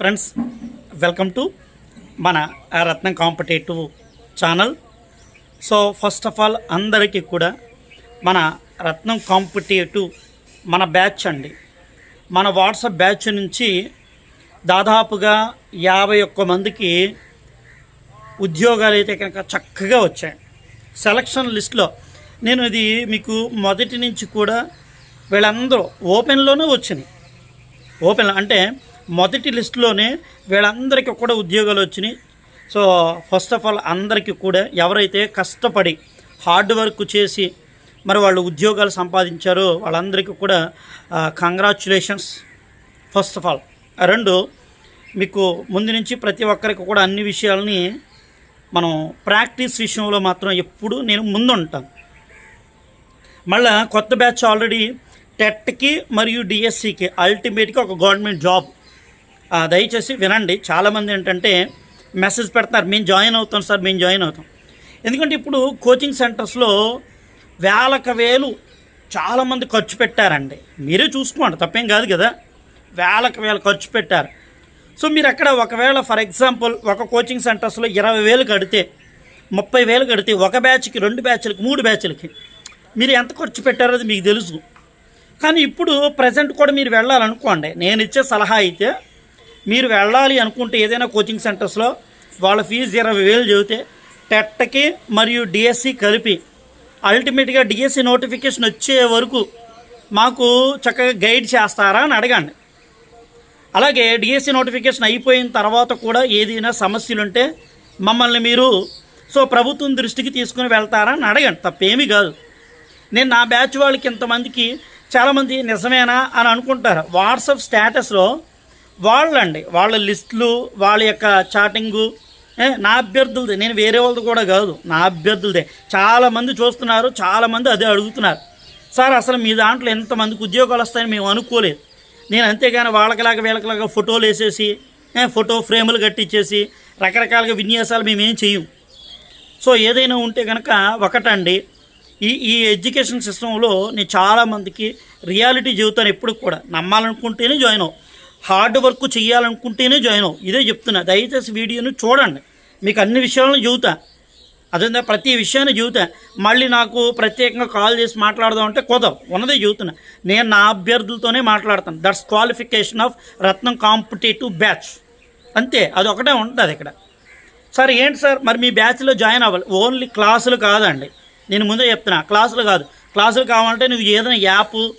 Friends welcome to మన Ratnam competitive channel so first of all అందరికీ కూడా మన రత్నం కాంపిటేటివ్ మన బ్యాచ్ అండి. మన వాట్సాప్ బ్యాచ్ నుంచి దాదాపుగా యాభై ఒక్క మందికి ఉద్యోగాలు అయితే కనుక చక్కగా వచ్చాయి. సెలక్షన్ లిస్ట్లో నేను ఇది మీకు మొదటి నుంచి కూడా వీళ్ళందరూ ఓపెన్లోనే వచ్చినాయి. ఓపెన్ అంటే మొదటి లిస్టులోనే వీళ్ళందరికీ కూడా ఉద్యోగాలు వచ్చినాయి. సో ఫస్ట్ ఆఫ్ ఆల్ అందరికీ కూడా ఎవరైతే కష్టపడి హార్డ్ వర్క్ చేసి మరి వాళ్ళు ఉద్యోగాలు సంపాదించారో వాళ్ళందరికీ కూడా కంగ్రాచులేషన్స్ ఫస్ట్ ఆఫ్ ఆల్ రెండు మీకు ముందు నుంచి ప్రతి ఒక్కరికి కూడా అన్ని విషయాలని మనం ప్రాక్టీస్ విషయంలో మాత్రం ఎప్పుడు నేను ముందు ఉంటాను మళ్ళా కొత్త బ్యాచ్ ఆల్రెడీ టెట్కి మరియు డిఎస్సికి అల్టిమేట్గా ఒక గవర్నమెంట్ జాబ్. దయచేసి వినండి. చాలామంది ఏంటంటే మెసేజ్ పెడతారు మేము జాయిన్ అవుతాం సార్ మేము జాయిన్ అవుతాం. ఎందుకంటే ఇప్పుడు కోచింగ్ సెంటర్స్లో వేలకు వేలు చాలామంది ఖర్చు పెట్టారండి. మీరే చూసుకోండి తప్పేం కాదు కదా. వేలకు వేలు ఖర్చు పెట్టారు. సో మీరు అక్కడ ఒకవేళ ఫర్ ఎగ్జాంపుల్ ఒక కోచింగ్ సెంటర్స్లో ఇరవై వేలు కడితే ముప్పై వేలు కడితే ఒక బ్యాచ్కి రెండు బ్యాచ్లకి మూడు బ్యాచ్లకి మీరు ఎంత ఖర్చు పెట్టారో అది మీకు తెలుసు. కానీ ఇప్పుడు ప్రజెంట్ కూడా మీరు వెళ్ళాలనుకోండి. నేను ఇచ్చే సలహా అయితే మీరు వెళ్ళాలి అనుకుంటే ఏదైనా కోచింగ్ సెంటర్స్లో వాళ్ళ ఫీజు ఇరవై వేలు చెబితే టెట్కి మరియు డిఎస్సి కలిపి అల్టిమేట్గా డిఎస్సి నోటిఫికేషన్ వచ్చే వరకు మాకు చక్కగా గైడ్ చేస్తారా అని అడగండి. అలాగే డిఎస్సి నోటిఫికేషన్ అయిపోయిన తర్వాత కూడా ఏదైనా సమస్యలు ఉంటే మమ్మల్ని మీరు సో ప్రభుత్వం దృష్టికి తీసుకుని వెళ్తారా అని అడగండి. తప్పేమీ కాదు. నేను నా బ్యాచ్ వాళ్ళకి ఇంతమందికి చాలామంది నిజమేనా అని అనుకుంటారు. వాట్సాప్ స్టేటస్లో వాళ్ళండి వాళ్ళ లిస్టులు వాళ్ళ యొక్క చాటింగు. నా అభ్యర్థులదే. నేను వేరే వాళ్ళది కూడా కాదు. నా అభ్యర్థులదే. చాలామంది చూస్తున్నారు చాలామంది అదే అడుగుతున్నారు. సార్ అసలు మీ దాంట్లో ఎంతమందికి ఉద్యోగాలు వస్తాయని మేము అనుకోలేదు. నేను అంతేగాని వాళ్ళకిలాగా వీళ్ళకిలాగా ఫోటోలు వేసేసి ఫోటో ఫ్రేములు కట్టించేసి రకరకాలుగా విన్యాసాలు మేమేం చెయ్యం. సో ఏదైనా ఉంటే కనుక ఒకటండి ఈ ఈ ఎడ్యుకేషన్ సిస్టంలో నేను చాలామందికి రియాలిటీ జీవితాన్ని ఎప్పుడు కూడా. నమ్మాలనుకుంటేనే జాయిన్ అవు. హార్డ్ వర్క్ చేయాలనుకుంటేనే జాయిన్ అవ్వు ఇదే చెప్తున్నా. దయచేసి వీడియోను చూడండి. మీకు అన్ని విషయాలను చెబుతా. అదే ప్రతి విషయాన్ని చెబుతా. మళ్ళీ నాకు ప్రత్యేకంగా కాల్ చేసి మాట్లాడదాం అంటే కుదరదు. ఉన్నదే చెబుతున్నా. నేను నా అభ్యర్థులతోనే మాట్లాడతాను. That's qualification of Ratnam competitive batch. అంతే. అది ఒకటే ఉంటుంది ఇక్కడ. సార్ ఏంటి సార్? మరి మీ బ్యాచ్లో జాయిన్ అవ్వాలి. ఓన్లీ క్లాసులు కాదండి. నేను ముందే చెప్తున్నా. క్లాసులు కాదు. క్లాసులు కావాలంటే నువ్వు ఏదైనా యాప్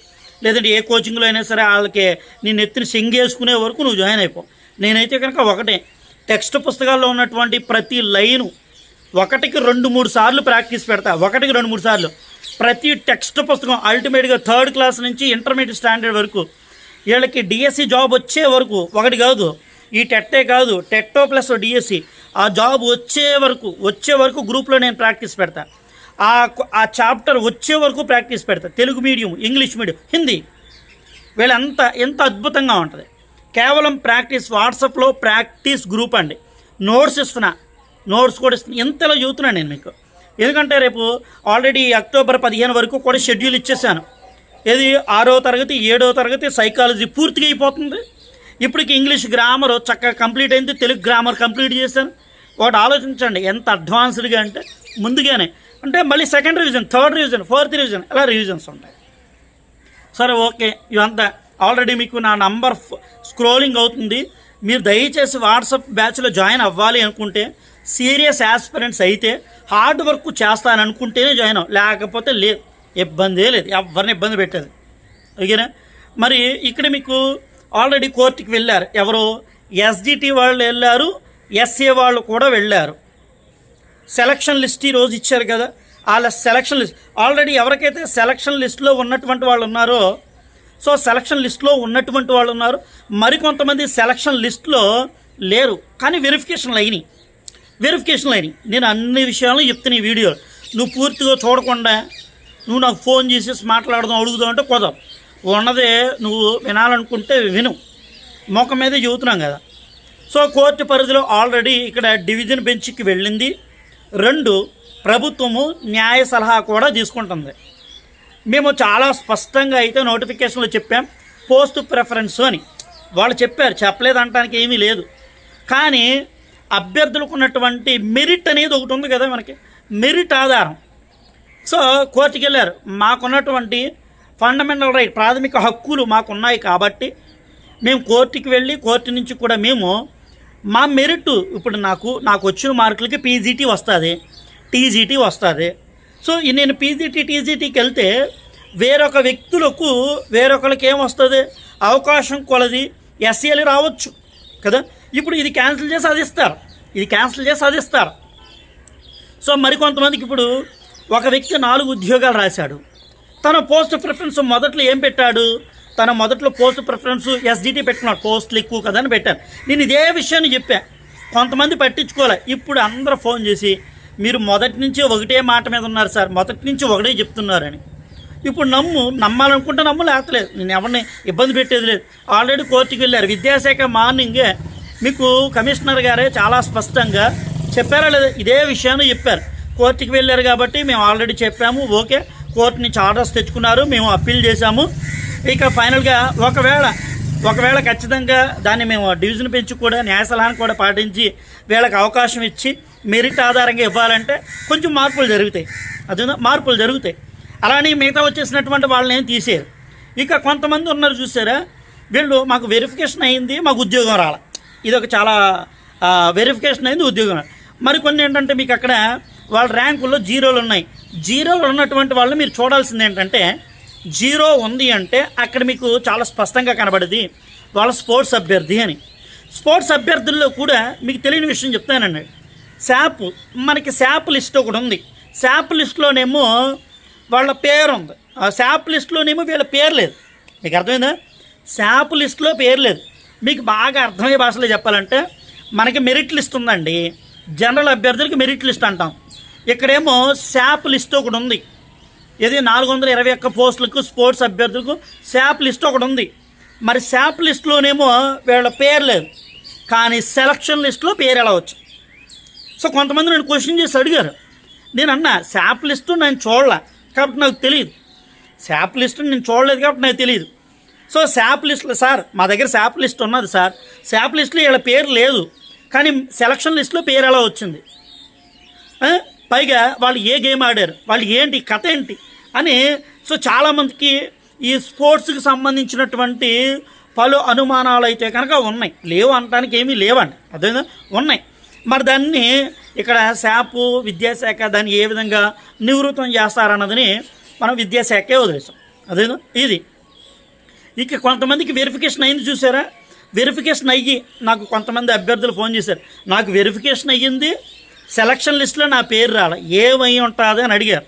లేదంటే ఏ కోచింగ్లో అయినా సరే వాళ్ళకి నేను ఎత్తిన సింగేసుకునే వరకు నువ్వు జాయిన్ అయిపో. నేనైతే కనుక ఒకటే టెక్స్ట్ పుస్తకాల్లో ఉన్నటువంటి ప్రతి లైను ఒకటికి రెండు మూడు సార్లు ప్రాక్టీస్ పెడతా ఒకటికి రెండు మూడు సార్లు. ప్రతి టెక్స్ట్ పుస్తకం అల్టిమేట్గా థర్డ్ క్లాస్ నుంచి ఇంటర్మీడియట్ స్టాండర్డ్ వరకు. వీళ్ళకి డిఎస్సి జాబ్ వచ్చే వరకు ఒకటి కాదు ఈ టెట్టే కాదు టెట్టో ప్లస్ డిఎస్సి ఆ జాబ్ వచ్చే వరకు వచ్చే వరకు గ్రూప్లో నేను ప్రాక్టీస్ పెడతా. ఆ ఆ చాప్టర్ వచ్చే వరకు ప్రాక్టీస్ పెడతారు Telugu medium English medium Hindi. వీళ్ళంతా ఎంత అద్భుతంగా ఉంటుంది. కేవలం ప్రాక్టీస్ వాట్సాప్లో ప్రాక్టీస్ గ్రూప్ అండి. నోట్స్ ఇస్తున్నా. నోట్స్ కూడా ఇస్తున్నా. ఇంతలో చదువుతున్నాను నేను మీకు. ఎందుకంటే రేపు ఆల్రెడీ అక్టోబర్ పదిహేను వరకు కూడా షెడ్యూల్ ఇచ్చేసాను. ఇది ఆరో తరగతి ఏడో తరగతి సైకాలజీ పూర్తిగా అయిపోతుంది. ఇప్పటికి ఇంగ్లీష్ గ్రామర్ చక్కగా కంప్లీట్ అయింది. తెలుగు గ్రామర్ కంప్లీట్ చేశాను. ఒకటి ఆలోచించండి. ఎంత అడ్వాన్స్డ్గా అంటే ముందుగానే అంటే మళ్ళీ second revision third revision fourth revision ఇలా రివిజన్స్ ఉంటాయి. సరే ఓకే ఇవంతా ఆల్రెడీ మీకు నా నంబర్ స్క్రోలింగ్ అవుతుంది. మీరు దయచేసి వాట్సాప్ బ్యాచ్లో జాయిన్ అవ్వాలి అనుకుంటే సీరియస్ యాస్పిరెంట్స్ అయితే హార్డ్ వర్క్ చేస్తాను అనుకుంటేనే జాయిన్ అవ్వ లేకపోతే లేదు ఇబ్బందే లేదు. ఎవరిని ఇబ్బంది పెట్టేది. ఓకేనా? మరి ఇక్కడ మీకు ఆల్రెడీ కోర్టుకి వెళ్ళారు. ఎవరు ఎస్జిటి వాళ్ళు వెళ్ళారు ఎస్ఏ వాళ్ళు కూడా వెళ్ళారు. సెలక్షన్ లిస్ట్ ఈ రోజు ఇచ్చారు కదా. వాళ్ళ సెలక్షన్ లిస్ట్ ఆల్రెడీ ఎవరికైతే సెలక్షన్ లిస్ట్లో ఉన్నటువంటి వాళ్ళు ఉన్నారో సో సెలక్షన్ లిస్ట్లో ఉన్నటువంటి వాళ్ళు ఉన్నారు. మరికొంతమంది సెలక్షన్ లిస్ట్లో లేరు. కానీ వెరిఫికేషన్లు అయినాయి వెరిఫికేషన్లు అయినాయి నేను అన్ని విషయాలను చెప్తున్నా ఈ వీడియో. నువ్వు పూర్తిగా చూడకుండా నువ్వు నాకు ఫోన్ చేసేసి మాట్లాడదాం అడుగుదాం అంటే కుదరదు. ఉన్నదే నువ్వు వినాలనుకుంటే విను. మొఖం మీదే చెబుతున్నాం కదా. సో కోర్టు పరిధిలో ఆల్రెడీ ఇక్కడ డివిజన్ బెంచ్కి వెళ్ళింది. రెండు ప్రభుత్వము న్యాయ సలహా కూడా తీసుకుంటుంది. మేము చాలా స్పష్టంగా అయితే నోటిఫికేషన్లో చెప్పాం పోస్ట్ ప్రిఫరెన్స్ అని. వాళ్ళు చెప్పారు చెప్పలేదు అనడానికి ఏమీ లేదు. కానీ అభ్యర్థులకు ఉన్నటువంటి మెరిట్ అనేది ఒకటి ఉంది కదా మనకి మెరిట్ ఆధారం. సో కోర్టుకి వెళ్ళారు. మాకున్నటువంటి ఫండమెంటల్ రైట్ ప్రాథమిక హక్కులు మాకున్నాయి కాబట్టి మేము కోర్టుకి వెళ్ళి కోర్టు నుంచి కూడా మేము మా మెరిట్ ఇప్పుడు నాకు నాకు వచ్చిన మార్కులకి పీజీటీ వస్తుంది. టీజీటీ వస్తుంది. సో నేను పీజీటీ టీజీటీకి వెళ్తే వేరొక వ్యక్తులకు వేరొకరికి ఏమొస్తుంది అవకాశం కొలది. ఎస్సీఎల్ రావచ్చు కదా? ఇప్పుడు ఇది క్యాన్సిల్ చేసి అది ఇస్తారు. ఇది క్యాన్సిల్ చేసి అది ఇస్తారు. సో మరికొంతమందికి ఇప్పుడు ఒక వ్యక్తి నాలుగు ఉద్యోగాలు రాశాడు. తన పోస్ట్ ప్రిఫరెన్స్ మొదట్లో ఏం పెట్టాడు? తన మొదట్లో పోస్ట్ ప్రిఫరెన్స్ ఎస్డిటీ పెట్టుకున్నాడు. పోస్టులు ఎక్కువ కదా అని పెట్టాను. నేను ఇదే విషయాన్ని చెప్పా. కొంతమంది పట్టించుకోలే. ఇప్పుడు అందరూ ఫోన్ చేసి మీరు మొదటి నుంచి ఒకటే మాట మీద ఉన్నారు సార్ మొదటి నుంచి ఒకటే చెప్తున్నారని. ఇప్పుడు నమ్ము నమ్మాలనుకుంటే నమ్ము లేతలేదు నేను ఎవరిని ఇబ్బంది పెట్టేది లేదు. ఆల్రెడీ కోర్టుకి వెళ్ళారు. విద్యాశాఖ మార్నింగే మీకు కమిషనర్ గారే చాలా స్పష్టంగా చెప్పారా లేదా? ఇదే విషయాన్ని చెప్పారు. కోర్టుకి వెళ్ళారు కాబట్టి మేము ఆల్రెడీ చెప్పాము. ఓకే కోర్టు నుంచి ఆర్డర్స్ తెచ్చుకున్నారు. మేము అప్పీల్ చేశాము. ఇక ఫైనల్గా ఒకవేళ ఒకవేళ ఖచ్చితంగా దాన్ని మేము డివిజన్ పెంచి కూడా న్యాయ సలహాను కూడా పాటించి వీళ్ళకి అవకాశం ఇచ్చి మెరిట్ ఆధారంగా ఇవ్వాలంటే కొంచెం మార్పులు జరుగుతాయి. అదే మార్పులు జరుగుతాయి. అలానే మిగతా వచ్చేసినటువంటి వాళ్ళని ఏం తీసేయరు. ఇక కొంతమంది ఉన్నారు చూసారా? వీళ్ళు మాకు వెరిఫికేషన్ అయింది మాకు ఉద్యోగం రాల. ఇది ఒక చాలా వెరిఫికేషన్ అయింది ఉద్యోగం మరి కొన్ని ఏంటంటే మీకు అక్కడ వాళ్ళ ర్యాంకుల్లో జీరోలు ఉన్నాయి. జీరోలు ఉన్నటువంటి వాళ్ళు మీరు చూడాల్సింది ఏంటంటే జీరో ఉంది అంటే అక్కడ మీకు చాలా స్పష్టంగా కనబడేది వాళ్ళ స్పోర్ట్స్ అభ్యర్థి అని. స్పోర్ట్స్ అభ్యర్థుల్లో కూడా మీకు తెలియని విషయం చెప్తానండి శాప్ మనకి శాప్ లిస్ట్ ఒకటి ఉంది. శాప్ లిస్ట్లోనేమో వాళ్ళ పేరు ఉంది ఆ శాప్ లిస్ట్లోనేమో వీళ్ళ పేరు లేదు. మీకు అర్థమైందా? శాప్ లిస్ట్లో పేరు లేదు. మీకు బాగా అర్థమయ్యే భాషలో చెప్పాలంటే మనకి మెరిట్ లిస్ట్ ఉందండి. జనరల్ అభ్యర్థులకి మెరిట్ లిస్ట్ అంటాం. ఇక్కడేమో శాప్ లిస్ట్ ఒకటి ఉంది. ఇది నాలుగు వందల ఇరవై ఒక్క పోస్టులకు స్పోర్ట్స్ అభ్యర్థులకు శాప్ లిస్ట్ ఒకటి ఉంది. మరి శాప్ లిస్ట్లోనేమో వీళ్ళ పేరు లేదు. కానీ సెలక్షన్ లిస్ట్లో పేరు ఎలా వచ్చు? సో కొంతమంది నేను క్వశ్చన్ చేసి అడిగారు. నేను అన్నా శాప్ లిస్టు నేను చూడలే కాబట్టి నాకు తెలియదు. శాప్ లిస్టు నేను చూడలేదు కాబట్టి నాకు తెలియదు. సో శాప్ లిస్టులో సార్ మా దగ్గర శాప్ లిస్ట్ ఉన్నది సార్. శాప్ లిస్టులో వీళ్ళ పేరు లేదు కానీ సెలక్షన్ లిస్ట్లో పేరు ఎలా వచ్చింది? పైగా వాళ్ళు ఏ గేమ్ ఆడారు? వాళ్ళు ఏంటి? కథ ఏంటి? అని సో చాలామందికి ఈ స్పోర్ట్స్కి సంబంధించినటువంటి పలు అనుమానాలు అయితే కనుక ఉన్నాయి. లేవు అనడానికి ఏమీ లేవండి. అదే ఉన్నాయి. మరి దాన్ని ఇక్కడ శాపు విద్యాశాఖ దాన్ని ఏ విధంగా నివృత్తం చేస్తారన్నదని మనం విద్యాశాఖే వదిలేసాం. అదేదో ఇది. ఇక కొంతమందికి వెరిఫికేషన్ అయింది చూసారా? వెరిఫికేషన్ అయ్యి నాకు కొంతమంది అభ్యర్థులు ఫోన్ చేశారు. నాకు వెరిఫికేషన్ అయ్యింది సెలక్షన్ లిస్ట్లో నా పేరు రాల ఏమై ఉంటుంది అని అడిగారు.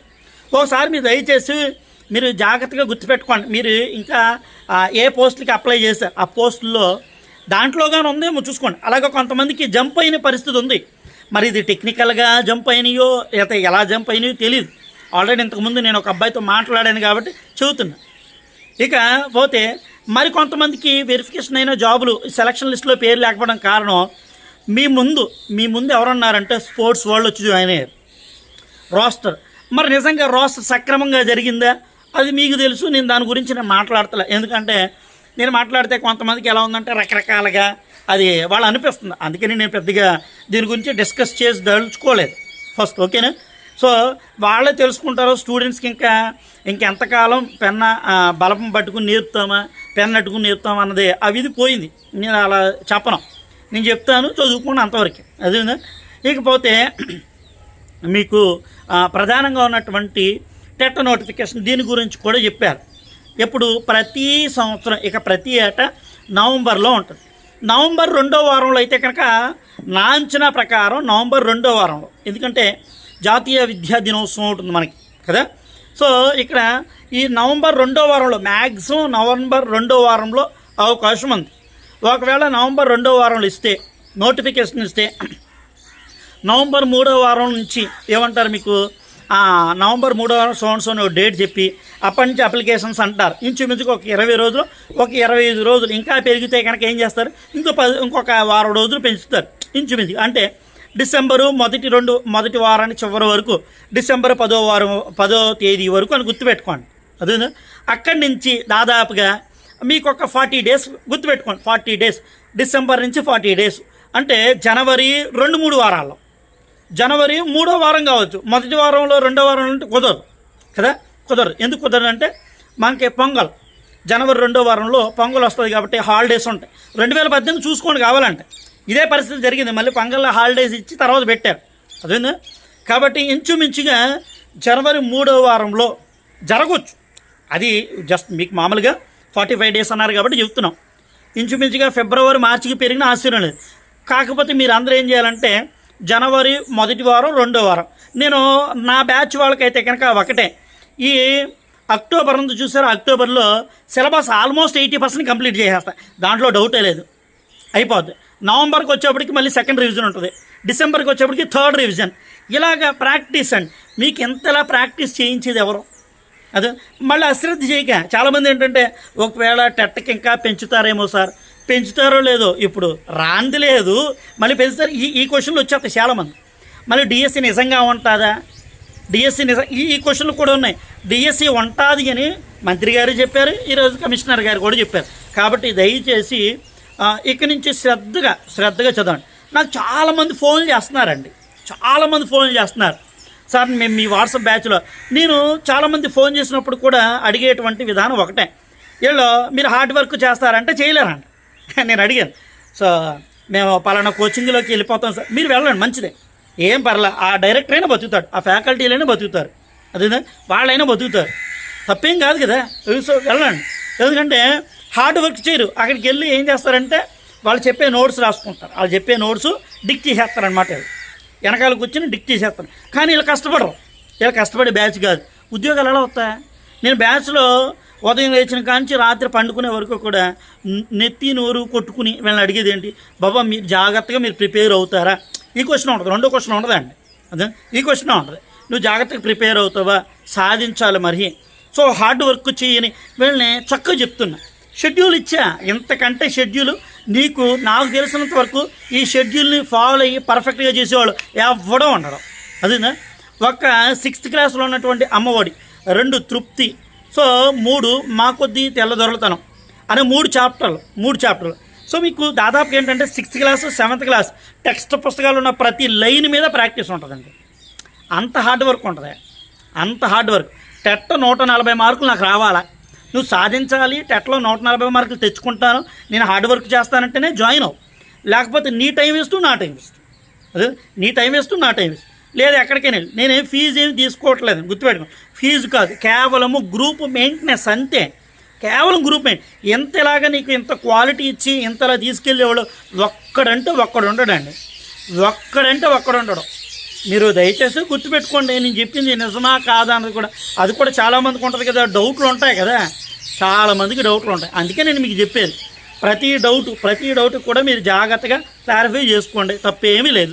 ఒకసారి మీరు దయచేసి మీరు జాగ్రత్తగా గుర్తుపెట్టుకోండి. మీరు ఇంకా ఏ పోస్టులకి అప్లై చేశారు? ఆ పోస్టుల్లో దాంట్లోగానే ఉందేమో చూసుకోండి. అలాగే కొంతమందికి జంప్ అయిన పరిస్థితి ఉంది. మరి ఇది టెక్నికల్గా జంప్ అయినాయో లేకపోతే ఎలా జంప్ అయినాయో తెలియదు ఆల్రెడీ ఇంతకుముందు నేను ఒక అబ్బాయితో మాట్లాడాను కాబట్టి చెబుతున్నా. ఇక పోతే మరి కొంతమందికి వెరిఫికేషన్ అయిన జాబులు సెలక్షన్ లిస్ట్లో పేరు లేకపోవడం కారణం మీ ముందు మీ ముందు ఎవరున్నారంటే స్పోర్ట్స్ వాళ్ళు వచ్చి జాయిన్ అయ్యారు. రోస్టర్. మరి నిజంగా రోస్టర్ సక్రమంగా జరిగిందా? అది మీకు తెలుసు నేను దాని గురించి నేను మాట్లాడతలే. ఎందుకంటే నేను మాట్లాడితే కొంతమందికి ఎలా ఉందంటే రకరకాలుగా అది వాళ్ళు అనిపిస్తుంది. అందుకని నేను పెద్దగా దీని గురించి డిస్కస్ చేసి దలుచుకోలేదు. ఫస్ట్ ఓకేనా? సో వాళ్ళే తెలుసుకుంటారు స్టూడెంట్స్కి ఇంకా ఇంకెంతకాలం పెన్న బలపం పట్టుకుని నేర్పుతామా పెన్ అట్టుకుని నేర్పుతామా అన్నది అవి ఇది పోయింది. నేను అలా చెప్పను. నేను చెప్తాను చదువుకున్న అంతవరకు. అదే ఇకపోతే మీకు ప్రధానంగా ఉన్నటువంటి టెట్ నోటిఫికేషన్ దీని గురించి కూడా చెప్పారు. ఎప్పుడు ప్రతి సంవత్సరం ఇక ప్రతి ఏటా నవంబర్లో ఉంటుంది. నవంబర్ రెండో వారంలో అయితే కనుక నా అంచనా ప్రకారం నవంబర్ రెండో వారంలో. ఎందుకంటే జాతీయ విద్యా దినోత్సవం ఉంటుంది మనకి కదా? సో ఇక్కడ ఈ నవంబర్ రెండో వారంలో మ్యాక్సిమం నవంబర్ రెండో వారంలో అవకాశం ఉంది. ఒకవేళ నవంబర్ రెండో వారంలో ఇస్తే నోటిఫికేషన్ ఇస్తే నవంబర్ మూడో వారం నుంచి ఏమంటారు మీకు? నవంబర్ మూడో వారం డేట్ చెప్పి అప్పటి నుంచి అప్లికేషన్స్ అంటారు. ఇంచుమించుకు ఒక ఇరవై రోజులు ఒక ఇరవై ఐదు రోజులు ఇంకా పెరిగితే కనుక ఏం చేస్తారు? ఇంకో పది ఇంకొక వారం రోజులు పెంచుతారు. ఇంచుమించు అంటే డిసెంబరు మొదటి రెండు మొదటి వారానికి చివరి వరకు డిసెంబర్ పదో వారం పదో తేదీ వరకు అని గుర్తుపెట్టుకోండి. అదే అక్కడి నుంచి దాదాపుగా మీకు ఒక ఫార్టీ డేస్ గుర్తుపెట్టుకోండి. ఫార్టీ డేస్ డిసెంబర్ నుంచి ఫార్టీ డేస్. అంటే జనవరి రెండు మూడు వారాల్లో. జనవరి మూడో వారం కావచ్చు. మొదటి వారంలో రెండో వారం అంటే కుదరదు. కదా? కుదరదు. ఎందుకు కుదరదు అంటే మనకి పొంగల్. జనవరి రెండో వారంలో పొంగల్ వస్తుంది కాబట్టి హాలిడేస్ ఉంటాయి. రెండు వేల పద్దెనిమిది చూసుకోండి కావాలంటే. ఇదే పరిస్థితి జరిగింది. మళ్ళీ పొంగల్లో హాలిడేస్ ఇచ్చి తర్వాత పెట్టారు. అదేందా? కాబట్టి ఇంచుమించుగా జనవరి మూడో వారంలో జరగవచ్చు అది జస్ట్ మీకు మామూలుగా ఫార్టీ ఫైవ్ డేస్ అన్నారు కాబట్టి చెప్తున్నాం. ఇంచుమించుగా ఫిబ్రవరి మార్చికి పెరిగిన ఆశ్చర్యం లేదు. కాకపోతే మీరు అందరూ ఏం చేయాలంటే జనవరి మొదటి వారం రెండో వారం. నేను నా బ్యాచ్ వాళ్ళకైతే కనుక ఒకటే. ఈ అక్టోబర్ నుంచి చూసారు అక్టోబర్లో syllabus almost eighty percent complete చేసేస్తా. దాంట్లో డౌటే లేదు. అయిపోద్ది. నవంబర్కి వచ్చేప్పటికి మళ్ళీ సెకండ్ రివిజన్ ఉంటుంది. డిసెంబర్కి వచ్చేప్పటికి థర్డ్ రివిజన్. ఇలాగ ప్రాక్టీస్ అండి మీకు ఎంతలా ప్రాక్టీస్ చేయించేది ఎవరు? అదే మళ్ళీ అశ్రద్ధ చేయక. చాలామంది ఏంటంటే ఒకవేళ టెట్కి ఇంకా పెంచుతారేమో సార్. పెంచుతారో లేదో ఇప్పుడు రాంది లేదు. మళ్ళీ పెంచుతారు. ఈ ఈ క్వశ్చన్లు వచ్చేస్తాయి చాలామంది. మళ్ళీ డిఎస్సి నిజంగా ఉంటుందా? డిఎస్సి నిజం ఈ ఈ క్వశ్చన్లు కూడా ఉన్నాయి. డిఎస్సి ఉంటుంది అని మంత్రి గారు చెప్పారు ఈరోజు కమిషనర్ గారు కూడా చెప్పారు. కాబట్టి దయచేసి ఇక్కడి నుంచి శ్రద్ధగా శ్రద్ధగా చదవండి. నాకు చాలామంది ఫోన్లు చేస్తున్నారండి. చాలామంది ఫోన్లు చేస్తున్నారు. సార్ మేము మీ వాట్సాప్ బ్యాచ్లో. నేను చాలామంది ఫోన్ చేసినప్పుడు కూడా అడిగేటువంటి విధానం ఒకటే. వీళ్ళు మీరు హార్డ్ వర్క్ చేస్తారంటే చేయలేరండి. నేను అడిగాను. సో మేము పలానా కోచింగ్లోకి వెళ్ళిపోతాం సార్. మీరు వెళ్ళండి మంచిదే. ఏం పర్లే ఆ డైరెక్టర్ అయినా బతుకుతాడు ఆ ఫ్యాకల్టీలైనా బతుకుతారు. అదేనా వాళ్ళైనా బతుకుతారు. తప్పేం కాదు కదా. సో వెళ్ళండి. ఎందుకంటే హార్డ్ వర్క్ చేయరు. అక్కడికి వెళ్ళి ఏం చేస్తారంటే వాళ్ళు చెప్పే నోట్స్ రాసుకుంటారు. వాళ్ళు చెప్పే నోట్స్ డిక్ చేసేస్తారనమాట వెనకాల కూర్చొని డిక్ చేసేస్తాను కానీ వీళ్ళు కష్టపడరు. వీళ్ళు కష్టపడే బ్యాచ్ కాదు. ఉద్యోగాలు ఎలా వస్తాయి? నేను బ్యాచ్లో ఉదయం లేచిన కాంచి రాత్రి పండుకునే వరకు కూడా నెత్తి నోరు కొట్టుకుని వీళ్ళని అడిగేది ఏంటి? బాబా మీరు జాగ్రత్తగా మీరు ప్రిపేర్ అవుతారా? ఈ క్వశ్చన్ ఉంటుంది రెండో క్వశ్చన్ ఉండదండి అదే? ఈ క్వశ్చన్ ఉంటుంది నువ్వు జాగ్రత్తగా ప్రిపేర్ అవుతావా? సాధించాలి మరి. సో హార్డ్ వర్క్ చేయని వీళ్ళని చక్కగా చెప్తున్నా. షెడ్యూల్ ఇచ్చా. ఇంతకంటే షెడ్యూల్ నీకు నాకు తెలిసినంత వరకు ఈ షెడ్యూల్ని ఫాలో అయ్యి పర్ఫెక్ట్గా చేసేవాళ్ళు ఎవ్వడం ఉండడం అదేనా? ఒక సిక్స్త్ క్లాస్లో ఉన్నటువంటి అమ్మఒడి రెండు తృప్తి సో మూడు మా కొద్దీ తెల్లదొరలతనం అనే మూడు చాప్టర్లు మూడు చాప్టర్లు. సో మీకు దాదాపుగా ఏంటంటే sixth class seventh class text పుస్తకాలు ఉన్న ప్రతి లైన్ మీద ప్రాక్టీస్ ఉంటుందండి. అంత హార్డ్ వర్క్ ఉంటుంది. అంత హార్డ్ వర్క్. టెట్ నూట నలభై మార్కులు నాకు రావాలా? నువ్వు సాధించాలి టెట్లో నూట నలభై మార్కులు తెచ్చుకుంటాను నేను హార్డ్ వర్క్ చేస్తానంటేనే జాయిన్ అవు. లేకపోతే నీ టైం వేస్తూ నా టైం వేస్తూ అదే నీ టైం వేస్తూ నా టైం వేస్తూ లేదా ఎక్కడికైనా వెళ్ళి. నేనేం ఫీజు ఏమి తీసుకోవట్లేదు గుర్తుపెట్టుకో. ఫీజు కాదు కేవలము గ్రూప్ మెయింటెనెన్స్ అంతే. కేవలం గ్రూప్ మెయిన్ ఎంత ఇలాగా నీకు ఇంత క్వాలిటీ ఇచ్చి ఇంతలా తీసుకెళ్ళేవాడు ఒక్కడంటే ఒక్కడు ఉండడండి. ఒక్కడంటే ఒక్కడు ఉండడం. మీరు దయచేసి గుర్తుపెట్టుకోండి నేను చెప్పింది నిజమా కాదా అన్నది కూడా. అది కూడా చాలామందికి ఉంటుంది కదా డౌట్లు ఉంటాయి కదా. చాలామందికి డౌట్లు ఉంటాయి. అందుకే నేను మీకు చెప్పేది. ప్రతి డౌట్ ప్రతి డౌట్ కూడా మీరు జాగ్రత్తగా క్లారిఫై చేసుకోండి. తప్పేమీ లేదు.